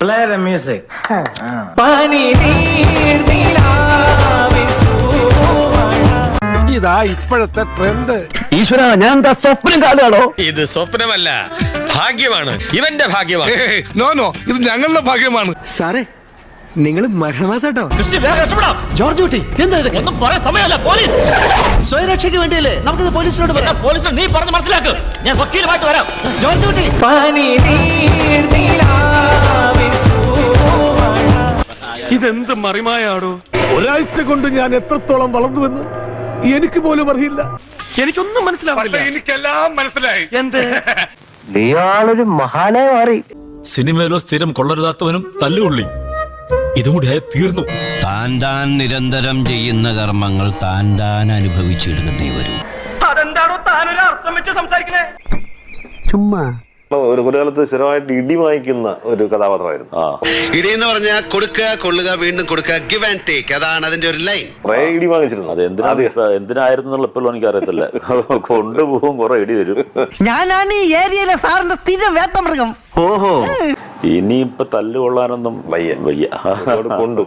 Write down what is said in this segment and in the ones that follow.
Play the music. ഇതാ ഇപ്പോഴത്തെ trend ഈശ്വര ഞാൻ എന്താ സ്വപ്നം കാണുകയാണോ? ഇത് സ്വപ്നമല്ല ഭാഗ്യമാണ്. ഇവന്റെ ഭാഗ്യമാണ്. നോ നോ ഇത് ഞങ്ങളുടെ ഭാഗ്യമാണ്. സാറേ നിങ്ങൾ മരണമാസാട്ടോ ജോർജ് കുട്ടി എന്താ ഇത് ഒന്നും പറയാൻ സമയമല്ല പോലീസ്. സ്വയരക്ഷയ്ക്ക് വേണ്ടിയല്ലേ? നമുക്കിത് പോലീസിനോട് എന്നാ പോലീസിനെ നീ പറഞ്ഞ് മനസ്സിലാക്ക്. ഞാൻ വക്കീലുമായിട്ട് വരാം. ജോർജ് കുട്ടി. ഇതെന്ത് മറിമായാടോ? ഒരാഴ്ച കൊണ്ട് ഞാൻ എത്രത്തോളം വളർന്നുവെന്ന് എനിക്ക് പോലും അറിയില്ല. എനിക്കൊന്നും മനസ്സിലാവില്ല. എനിക്കെല്ലാം മനസ്സിലായി. എന്ത്? നീയാളൊരു മഹാനെ മാറി. സിനിമയിലോ സ്ഥിരം കൊള്ളരുതാത്തവനും തല്ലുകൊള്ളി. ഇതും കൂടി തീർന്നു. താൻ താൻ നിരന്തരം ചെയ്യുന്ന കർമ്മങ്ങൾ താൻ താൻ അനുഭവിച്ചെടുക്കുന്നേ വരൂ അതെന്താണോ താനൊരു അർത്ഥം വെച്ച് സംസാരിക്കണേ ചുമ്മാ. ഒരു ഒരു കാലത്ത് സ്ഥിരമായിട്ട് ഇടി വാങ്ങിക്കുന്ന ഒരു കഥാപാത്രമായിരുന്നു. ഇടി എന്ന് പറഞ്ഞാൽ കൊടുക്കുക കൊള്ളുക വീണ്ടും കൊടുക്കുക ഗിവ് ആൻഡ് ടേക്ക് അതാണ് അതിന്റെ ഒരു ലൈൻ കുറെ ഇടി വാങ്ങിച്ചിരുന്നു. അത് എന്തിനാ. എന്തിനായിരുന്നു ഇപ്പോഴും എനിക്ക് അറിയത്തില്ല കൊണ്ടുപോകും കുറെ ഇടി വരും. ഞാനാണ് ഈ ഏരിയയിലെ സാറിന്റെ സ്ഥിരം വേട്ടമൃഗം. ഓഹോ. ഇനിയിപ്പൊ തല്ലുകൊള്ളാനൊന്നും വയ്യ. വയ്യ. കൊണ്ടു.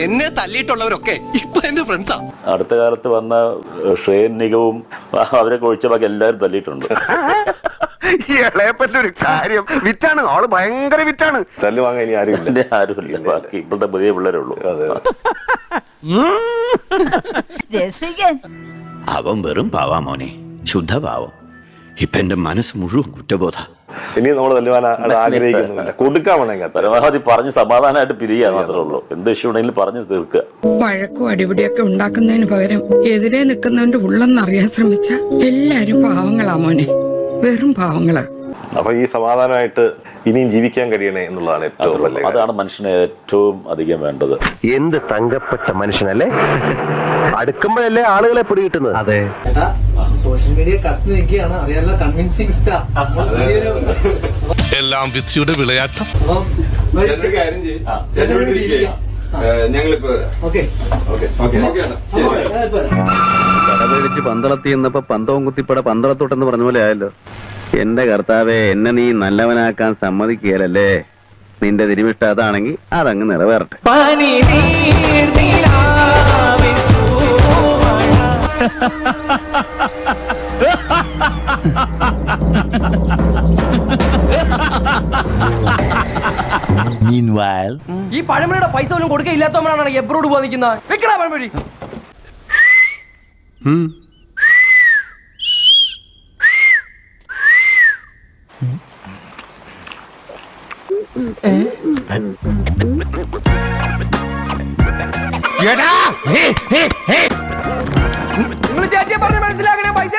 എന്നെ തല്ലിയിട്ടുള്ളവരൊക്കെ ഇപ്പൊ എന്റെ ഫ്രണ്ട്സാ അടുത്ത കാലത്ത് വന്ന ഷെയ്ൻ നിഗവും അവരെ കൊഴിച്ച ബാക്കി എല്ലാവരും തല്ലിയിട്ടുണ്ട്. ഒരു കാര്യം. വിറ്റാണ്. ആൾ ഭയങ്കര വിറ്റാണ്. തല്ല് വാങ്ങാൻ ഇനി ആരും ഇല്ല പിന്നെ ആരുമില്ല ബാക്കി ഇപ്പോഴത്തെ പുതിയ പിള്ളേരേ ഉള്ളൂ. അതെ അവൻ വെറും പാവാ മോനെ. ശുദ്ധ പാവം ഇപ്പൊ എന്റെ മനസ്സ് മുഴുവൻ കുറ്റബോധ. ഇനി നമ്മൾ തല്ലുവാൻ ആ- ആഗ്രഹിക്കുന്നില്ല കൊടുക്കാൻ പരമാവധി പറഞ്ഞ് സമാധാനമായിട്ട് പിരിയുക മാത്രമേ ഉള്ളൂ. എന്ത് ഇഷ്യൂ ഉണ്ടെങ്കിലും പറഞ്ഞ് തീർക്കുക. വഴക്കും അടിപിടിയൊക്കെ ഉണ്ടാക്കുന്നതിന് പകരം എതിരെ നിൽക്കുന്നവന്റെ ഉള്ളെന്നറിയാൻ ശ്രമിച്ച എല്ലാരും പാവങ്ങളാ മോനെ. വെറും പാവങ്ങളാ. അപ്പൊ ഈ സമാധാനമായിട്ട് ഇനിയും ജീവിക്കാൻ കഴിയണേ എന്നുള്ളതാണ് ഏറ്റവും വലിയ. അതാണ് മനുഷ്യന് ഏറ്റവും അധികം വേണ്ടത്. എന്ത് തങ്കപ്പെട്ട മനുഷ്യനല്ലേ? അടുക്കുമ്പോഴല്ലേ ആളുകളെ പിടികിട്ടുന്നത്? അതെ. സോഷ്യൽ മീഡിയ കത്തി നിൽക്കുകയാണ്. അറിയാലോ കൺവിൻസിങ് സ്റ്റാർ എല്ലാം വിധിയുടെ വിളയാട്ടം. കടപിടിച്ച് പന്തളത്തി എന്നപ്പോ പന്തവും കുത്തിപ്പട പന്തളത്തോട്ടെന്ന് പറഞ്ഞ പോലെ ആയല്ലോ. എന്റെ കർത്താവെ എന്നെ നീ നല്ലവനാക്കാൻ സമ്മതിക്കുകയല്ലേ? നിന്റെ തിരുമിഷ്ട അതാണെങ്കിൽ അതങ്ങ് നിറവേറട്ടെ. ഈ പഴമയുടെ പൈസ ഒന്നും കൊടുക്കില്ലാത്തവനാണ് എബ്രോഡ് പോകാൻ പഴമുടി വെക്കടാ പഴമൊഴി നിങ്ങൾ ചേച്ചിയെ പറഞ്ഞ് മനസ്സിലാക്കണേ പൈസ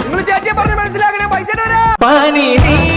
നിങ്ങൾ ചേച്ചിയെ പറഞ്ഞ് മനസ്സിലാക്കണേ പൈസ പനി നീ